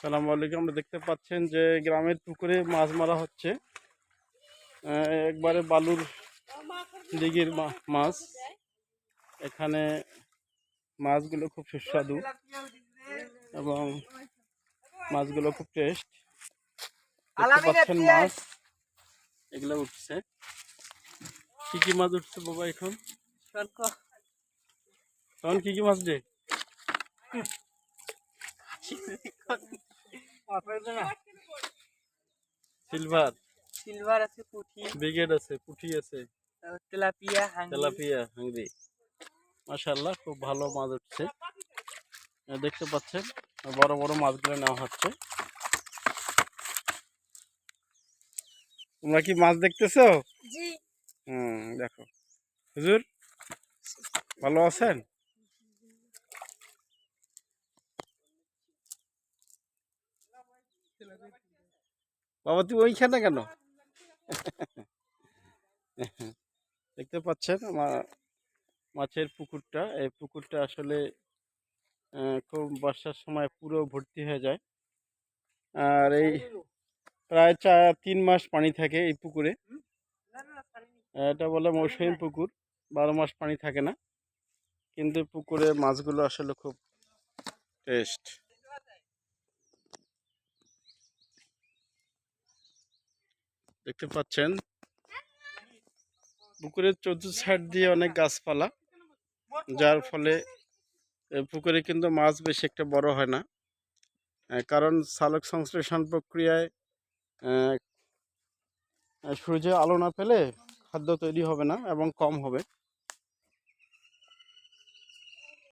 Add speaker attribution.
Speaker 1: সালামু আলাইকুম। আমরা দেখতে পাচ্ছেন যে গ্রামের পুকুরে মাছ মারা হচ্ছে। একবারে বালুর দিঘির মাছ। এখানে মাছগুলো খুব সুস্বাদু এবং মাছগুলো খুব টেস্ট। দেখতে পাচ্ছেন মাছ। এগুলো উঠছে। কি কি মাছ উঠছে বাবা এখন? তখন কি কি মাছ রে সিলভার
Speaker 2: সিলভার। আছে পুঁটি
Speaker 1: ব্রিগেড আছে পুঁটি আছে।
Speaker 2: তেলাপিয়া হাঙ্গি।
Speaker 1: তেলাপিয়া হাঙ্গি। মাশাল্লাহ খুব ভালো মাছ উঠছে। দেখতে পাচ্ছেন বড় বড় মাছগুলো নেওয়া হচ্ছে। তোমরা কি মাছ দেখতেছো?
Speaker 2: জি।
Speaker 1: হুম দেখো। হুজুর ভালো আছেন? বাবা, তুই ওইখানে কেন? দেখতে পাচ্ছেন আমার মাছের পুকুরটা। এই পুকুরটা আসলে খুব বর্ষার সময় পুরো ভর্তি হয়ে যায়। আর এই প্রায় চার, তিন মাস পানি থাকে এই পুকুরে। এটা বলে মৌসুমী পুকুর, বারো মাস পানি থাকে না। কিন্তু পুকুরে মাছগুলো আসলে খুব টেস্ট। দেখতে পাচ্ছেন। পুকুরের চতুর্থ সাইড দিয়ে অনেক গাছপালা, যার ফলে পুকুরে কিন্তু মাছ বেশি একটা বড় হয় না। কারণ সালক সংশ্লেষণ প্রক্রিয়ায় সূর্যের আলো না পেলে খাদ্য তৈরি হবে না এবং কম হবে।